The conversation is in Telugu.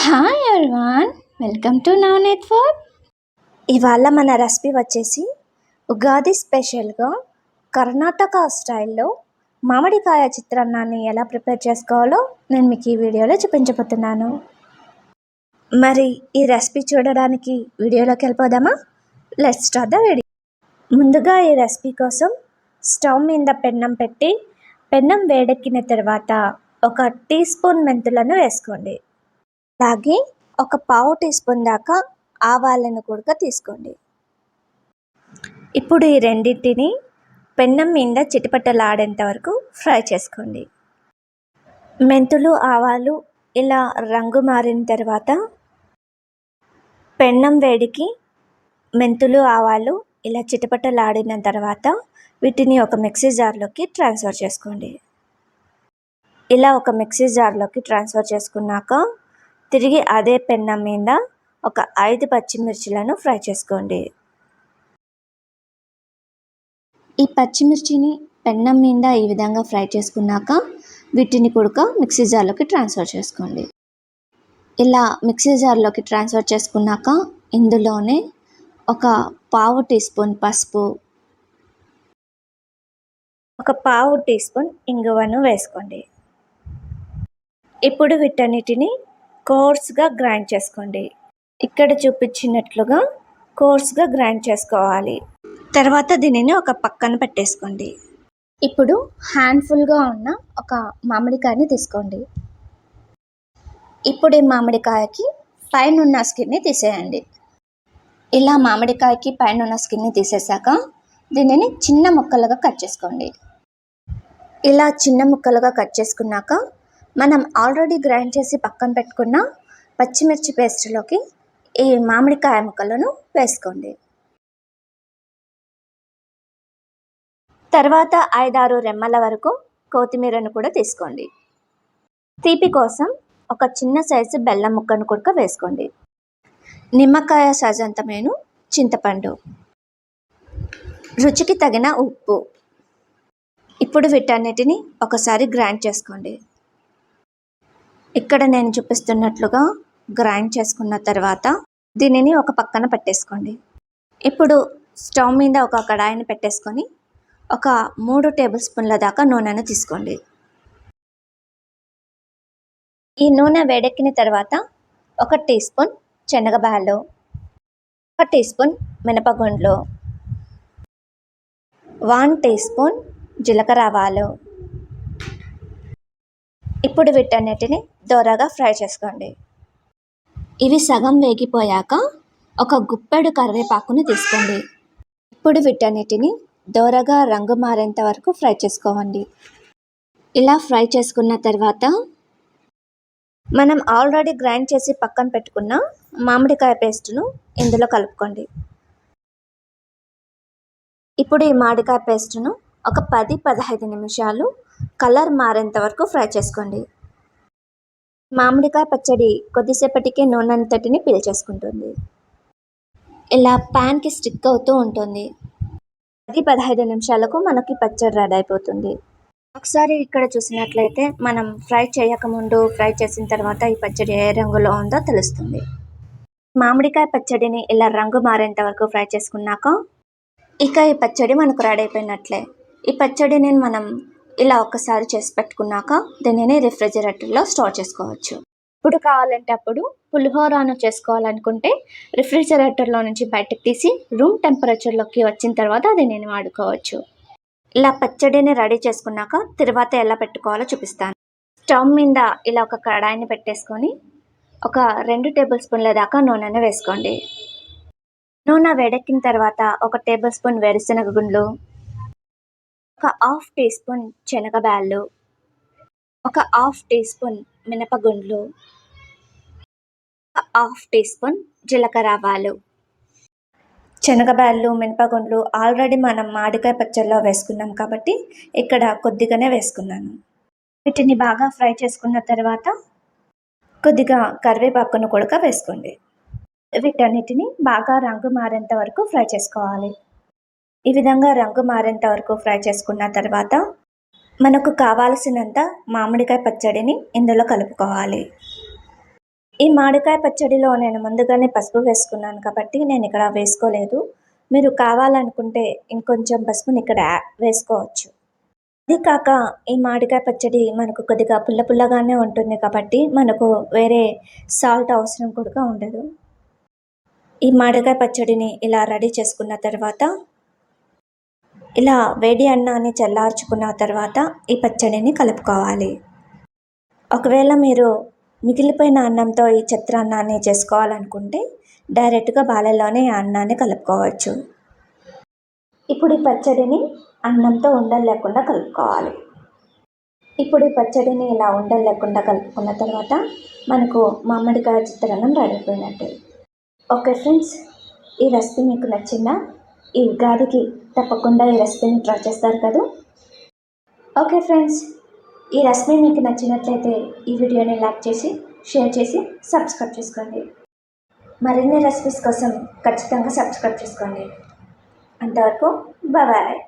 హాయ్ అర్వాన్ వెల్కమ్ టు నవనీత్ నెట్వర్క్ ఇవాళ మన రెసిపీ వచ్చేసి ఉగాది స్పెషల్గా కర్ణాటక స్టైల్లో మామిడికాయ చిత్రాన్నాన్ని ఎలా ప్రిపేర్ చేసుకోవాలో నేను మీకు ఈ వీడియోలో చూపించబోతున్నాను. మరి ఈ రెసిపీ చూడడానికి వీడియోలోకి వెళ్ళిపోదామా? లెట్ స్టార్ట్ ద వీడియో ముందుగా ఈ రెసిపీ కోసం స్టవ్ మీద పెన్నం పెట్టి పెన్నం వేడెక్కిన తర్వాత ఒక టీ స్పూన్ మెంతులను వేసుకోండి. అలాగే ఒక పావు టీ స్పూన్ దాకా ఆవాలను కూడా తీసుకోండి. ఇప్పుడు ఈ రెండింటిని పెన్నం మీద చిటిపట్టలాడేంత వరకు ఫ్రై చేసుకోండి. మెంతులు ఆవాలు ఇలా రంగు మారిన తర్వాత పెన్నం వేడికి మెంతులు ఆవాలు ఇలా చిటపటలాడిన తర్వాత వీటిని ఒక మిక్సీ జార్లోకి ట్రాన్స్ఫర్ చేసుకోండి. ఇలా ఒక మిక్సీ జార్లోకి ట్రాన్స్ఫర్ చేసుకున్నాక తిరిగి అదే పెన్నం మీద ఒక ఐదు పచ్చిమిర్చిలను ఫ్రై చేసుకోండి. ఈ పచ్చిమిర్చిని పెన్నం మీద ఈ విధంగా ఫ్రై చేసుకున్నాక వీటిని కూడా మిక్సీ జార్లోకి ట్రాన్స్ఫర్ చేసుకోండి. ఇలా మిక్సీ జార్లోకి ట్రాన్స్ఫర్ చేసుకున్నాక ఇందులోనే ఒక పావు టీ స్పూన్ పసుపు ఒక పావు టీ స్పూన్ ఇంగువను వేసుకోండి. ఇప్పుడు వీటన్నిటిని కోర్స్గా గ్రైండ్ చేసుకోండి. ఇక్కడ చూపించినట్లుగా కోర్స్గా గ్రైండ్ చేసుకోవాలి. తర్వాత దీనిని ఒక పక్కన పెట్టేసుకోండి. ఇప్పుడు హ్యాండ్ఫుల్గా ఉన్న ఒక మామిడికాయని తీసుకోండి. ఇప్పుడు ఈ మామిడికాయకి పైన ఉన్న స్కిన్ని తీసేయండి. ఇలా మామిడికాయకి పైన ఉన్న స్కిన్ని తీసేసాక దీనిని చిన్న ముక్కలుగా కట్ చేసుకోండి. ఇలా చిన్న ముక్కలుగా కట్ చేసుకున్నాక మనం ఆల్రెడీ గ్రైండ్ చేసి పక్కన పెట్టుకున్న పచ్చిమిర్చి పేస్ట్లోకి ఈ మామిడికాయ ముక్కలను వేసుకోండి. తర్వాత ఐదారు రెమ్మల వరకు కొత్తిమీరను కూడా తీసుకోండి. తీపి కోసం ఒక చిన్న సైజు బెల్లం ముక్కను కూడా వేసుకోండి. నిమ్మకాయ సైజు చింతపండు. రుచికి తగిన ఉప్పు. ఇప్పుడు వీటన్నిటిని ఒకసారి గ్రైండ్ చేసుకోండి. ఇక్కడ నేను చూపిస్తున్నట్లుగా గ్రైండ్ చేసుకున్న తర్వాత దీనిని ఒక పక్కన పెట్టేసుకోండి. ఇప్పుడు స్టవ్ మీద ఒక కడాయిని పెట్టేసుకొని ఒక మూడు టేబుల్ స్పూన్ల దాకా నూనెను తీసుకోండి. ఈ నూనె వేడెక్కిన తర్వాత ఒక టీ స్పూన్ శనగబాలు ఒక టీ స్పూన్ మినపగుండ్లు వన్ టీ స్పూన్ జీలకర్ర ఆవాలు. ఇప్పుడు వీటన్నిటిని దోరగా ఫ్రై చేసుకోండి. ఇవి సగం వేగిపోయాక ఒక గుప్పెడు కరివేపాకుని తీసుకోండి. ఇప్పుడు వీటన్నిటిని దోరగా రంగు మారేంత వరకు ఫ్రై చేసుకోవండి. ఇలా ఫ్రై చేసుకున్న తర్వాత మనం ఆల్రెడీ గ్రైండ్ చేసి పక్కన పెట్టుకున్న మామిడికాయ పేస్ట్ను ఇందులో కలుపుకోండి. ఇప్పుడు ఈ మామిడికాయ పేస్ట్ను ఒక పది పదహైదు నిమిషాలు కలర్ మారేంత వరకు ఫ్రై చేసుకోండి. మామిడికాయ పచ్చడి కొద్దిసేపటికే నూనె అంతటిని పీల్చేసుకుంటుంది. ఇలా ప్యాన్కి స్టిక్ అవుతూ ఉంటుంది. పది పదహైదు నిమిషాలకు మనకి పచ్చడి రెడీ అయిపోతుంది. ఒకసారి ఇక్కడ చూసినట్లయితే మనం ఫ్రై చేయకముందు ఫ్రై చేసిన తర్వాత ఈ పచ్చడి ఏ రంగులో ఉందో తెలుస్తుంది. మామిడికాయ పచ్చడిని ఇలా రంగు మారేంత వరకు ఫ్రై చేసుకున్నాక ఇక ఈ పచ్చడి మనకు రెడీ అయిపోయినట్లే. ఈ పచ్చడిని మనం ఇలా ఒకసారి చేసి పెట్టుకున్నాక దీనిని రిఫ్రిజిరేటర్లో స్టోర్ చేసుకోవచ్చు. ఇప్పుడు కావాలంటే అప్పుడు పులిహోరాను చేసుకోవాలనుకుంటే రిఫ్రిజిరేటర్లో నుంచి బయటకు తీసి రూమ్ టెంపరేచర్లోకి వచ్చిన తర్వాత దీనిని వాడుకోవచ్చు. ఇలా పచ్చడిని రెడీ చేసుకున్నాక తర్వాత ఎలా పెట్టుకోవాలో చూపిస్తాను. స్టవ్ మీద ఇలా ఒక కడాయిని పెట్టేసుకొని ఒక రెండు టేబుల్ స్పూన్ల దాకా నూనెను వేసుకోండి. నూనె వేడెక్కిన తర్వాత ఒక టేబుల్ స్పూన్ వేరుశనగ గుండ్లు ఒక హాఫ్ టీ స్పూన్ శనగబ్యాళ్ళు ఒక హాఫ్ టీ స్పూన్ మినపగుండ్లు హాఫ్ టీ స్పూన్ జీలకర్ర ఆవాలు. శనగబ్యాళ్ళు మినపగుండ్లు ఆల్రెడీ మనం మామిడికాయ పచ్చళ్ళలో వేసుకున్నాం కాబట్టి ఇక్కడ కొద్దిగానే వేసుకున్నాను. వీటిని బాగా ఫ్రై చేసుకున్న తర్వాత కొద్దిగా కరివేపాకును కూడా వేసుకోండి. వీటన్నిటిని బాగా రంగు మారేంత వరకు ఫ్రై చేసుకోవాలి. ఈ విధంగా రంగు మారేంత వరకు ఫ్రై చేసుకున్న తర్వాత మనకు కావాల్సినంత మామిడికాయ పచ్చడిని ఇందులో కలుపుకోవాలి. ఈ మామిడికాయ పచ్చడిలో నేను ముందుగానే పసుపు వేసుకున్నాను కాబట్టి నేను ఇక్కడ వేసుకోలేదు. మీరు కావాలనుకుంటే ఇంకొంచెం పసుపుని ఇక్కడ వేసుకోవచ్చు. అది కాక ఈ మామిడికాయ పచ్చడి మనకు కొద్దిగా పుల్ల పుల్లగానే ఉంటుంది కాబట్టి మనకు వేరే సాల్ట్ అవసరం కూడా ఉండదు. ఈ మామిడికాయ పచ్చడిని ఇలా రెడీ చేసుకున్న తర్వాత ఇలా వేడి అన్నాన్ని చల్లార్చుకున్న తర్వాత ఈ పచ్చడిని కలుపుకోవాలి. ఒకవేళ మీరు మిగిలిపోయిన అన్నంతో ఈ చిత్రాన్నాన్ని చేసుకోవాలనుకుంటే డైరెక్ట్గా బాలలోనే ఈ అన్నాన్ని కలుపుకోవచ్చు. ఇప్పుడు ఈ పచ్చడిని అన్నంతో ఉండలు లేకుండా కలుపుకోవాలి. ఇప్పుడు ఈ పచ్చడిని ఇలా ఉండలు లేకుండా కలుపుకున్న తర్వాత మనకు మామిడికాయ చిత్రాన్నం రెడీ అయిపోయినట్టు. ఓకే ఫ్రెండ్స్ ఈ రెసిపీ మీకు నచ్చిందా? ఈ ఉగాదికి తప్పకుండా ఈ రెసిపీని ట్రై చేస్తారు కదా? ఓకే ఫ్రెండ్స్ ఈ రెసిపీ మీకు నచ్చినట్లయితే ఈ వీడియోని లైక్ చేసి షేర్ చేసి సబ్స్క్రైబ్ చేసుకోండి. మరిన్ని రెసిపీస్ కోసం ఖచ్చితంగా సబ్స్క్రైబ్ చేసుకోండి. అంతవరకు బాయ్